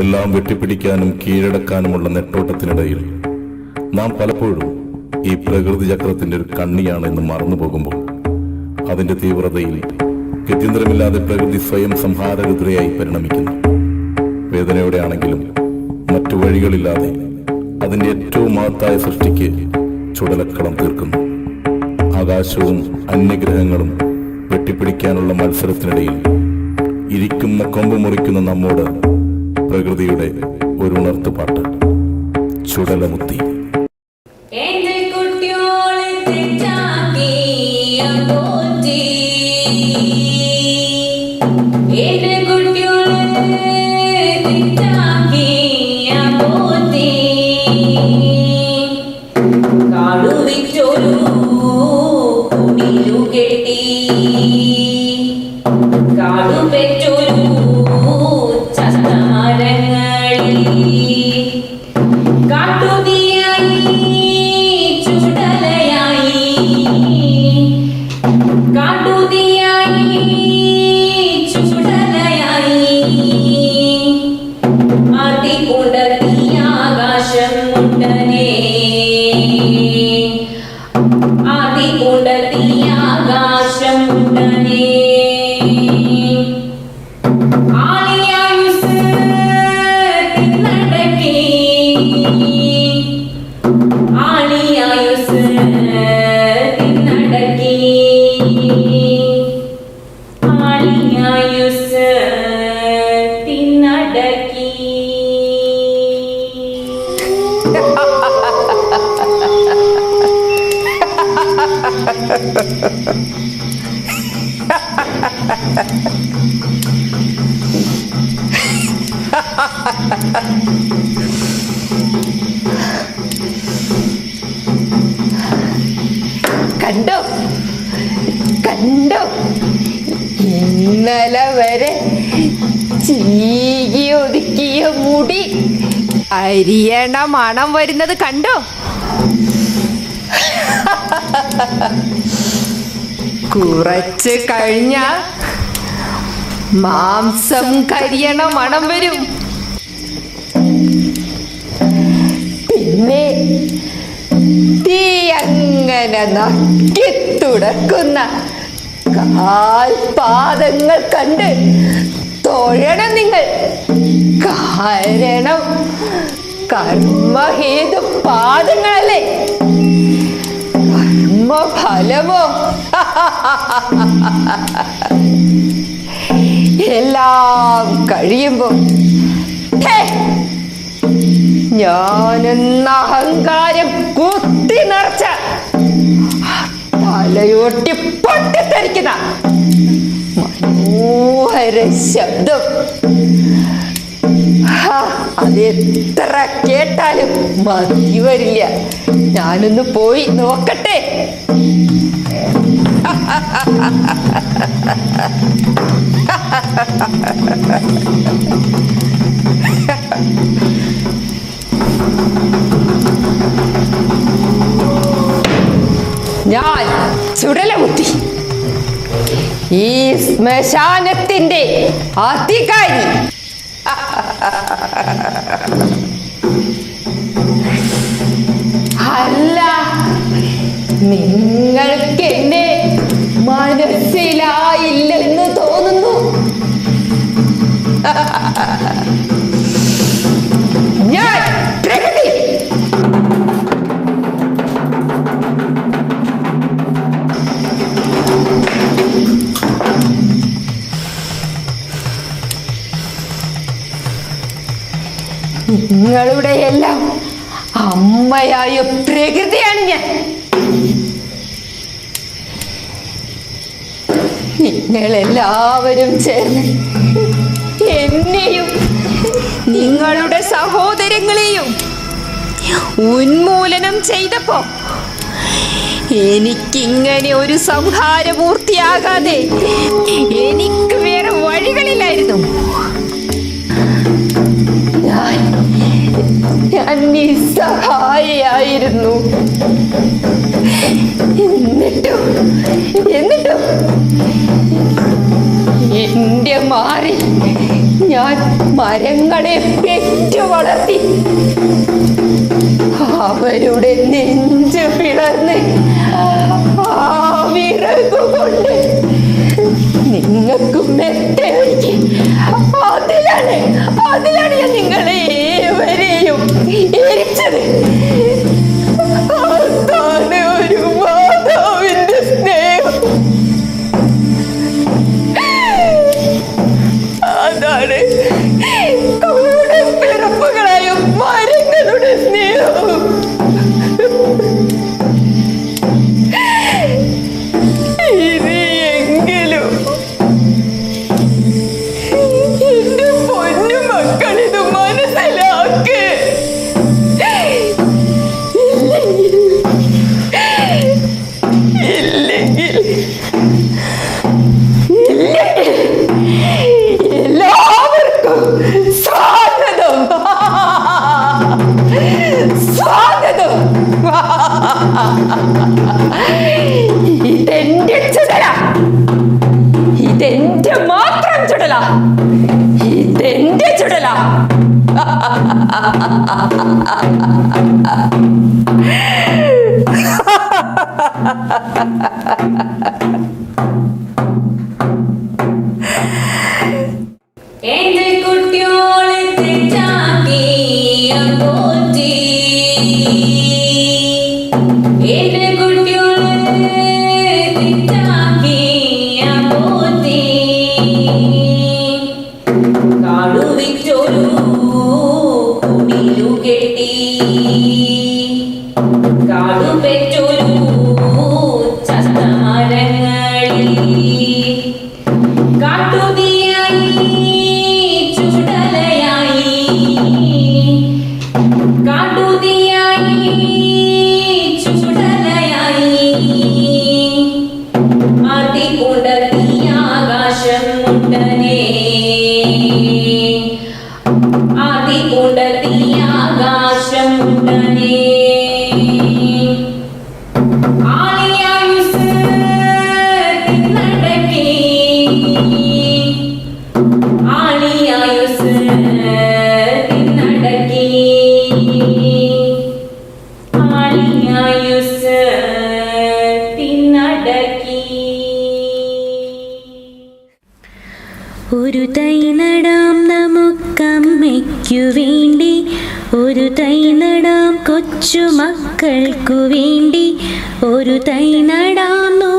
എല്ലാം വെട്ടിപ്പിടിക്കാനും കീഴടക്കാനുമുള്ള നെട്ടോട്ടത്തിനിടയിൽ നാം പലപ്പോഴും ഈ പ്രകൃതി ചക്രത്തിന്റെ ഒരു കണ്ണിയാണ് എന്ന് മറന്നു പോകുമ്പോൾ അതിന്റെ തീവ്രതയിൽ ഗത്യന്തരമില്ലാതെ പ്രകൃതി സ്വയം സംഹാരരുദ്രയായി പരിണമിക്കുന്നു. വേദനയോടെയാണെങ്കിലും മറ്റു വഴികളില്ലാതെ അതിന്റെ ഏറ്റവും മഹത്തായ സൃഷ്ടിക്ക് ചുടലക്കളം തീർക്കുന്നു. ആകാശവും അന്യഗ്രഹങ്ങളും വെട്ടിപ്പിടിക്കാനുള്ള മത്സരത്തിനിടയിൽ ഇരിക്കുന്ന കൊമ്പ് മുറിക്കുന്ന നമ്മോട് പ്രകൃതിയുടെ ഒരു ഉണർത്തുപാട്ട്. ചുടലമുത്തി. കണ്ടോ? കണ്ടോ? ഇന്നലെ വരെ ചീകി ഒതുക്കിയ മുടി. അരിയണ മണം വരുന്നത് കണ്ടോ? കുറച്ച് കഴിഞ്ഞ മാംസം കരിയണ മണം വരും. പിന്നെ തീ അങ്ങനെ നക്കി തുടക്കുന്ന കാൽപാദങ്ങൾ കണ്ട് തൊഴണം നിങ്ങൾ. കാരണം കർമ്മഹേതു പാദങ്ങളല്ലേ? കർമ്മഫലമോ എല്ലാം കഴിയുമ്പോ ഞാനെന്ന അഹങ്കാരം കുത്തി നിറച്ച തലയോട്ടി പൊട്ടിത്തെറിക്കുന്ന മനോഹര ശബ്ദം. അതെത്ര കേട്ടാലും മതി വരില്ല. ഞാനൊന്ന് പോയി നോക്കട്ടെ. ഞാൻ ചുടലമുത്തി ഈ ശ്മശാനത്തിന്റെ അധികാരി. അല്ല നിങ്ങൾക്ക് എന്നെ മനസ്സിലായില്ലെന്ന് തോന്നുന്നു. ഞാൻ പ്രകൃതി. നിങ്ങളുടെ എല്ലാം അമ്മയായ പ്രകൃതിയാണ് ഞാൻ. നിങ്ങളെല്ലാവരും ചേർന്ന് എന്നെയും നിങ്ങളുടെ സഹോദരങ്ങളെയും ഉന്മൂലനം ചെയ്തപ്പോ എനിക്കിങ്ങനെ ഒരു സംഹാരമൂർത്തിയാകാതെ എനിക്ക് വേറെ വഴികളില്ലായിരുന്നു. ഞാൻ ഞാൻ എന്നിട്ടോ എന്നിട്ടും മാറി. ഞാൻ മരങ്ങളെ പെറ്റു വളർത്തി അവരുടെ നെഞ്ച് ഇതെന്റെ ചുടല. ഇതെന്റെ മാത്രം ചുടല. ഇതെന്റെ ചുടല. ha ha ha ha காடு பெற்றோர் കൊച്ചുമക്കൾക്കു വേണ്ടി ഒരു തൈ നടന്നു.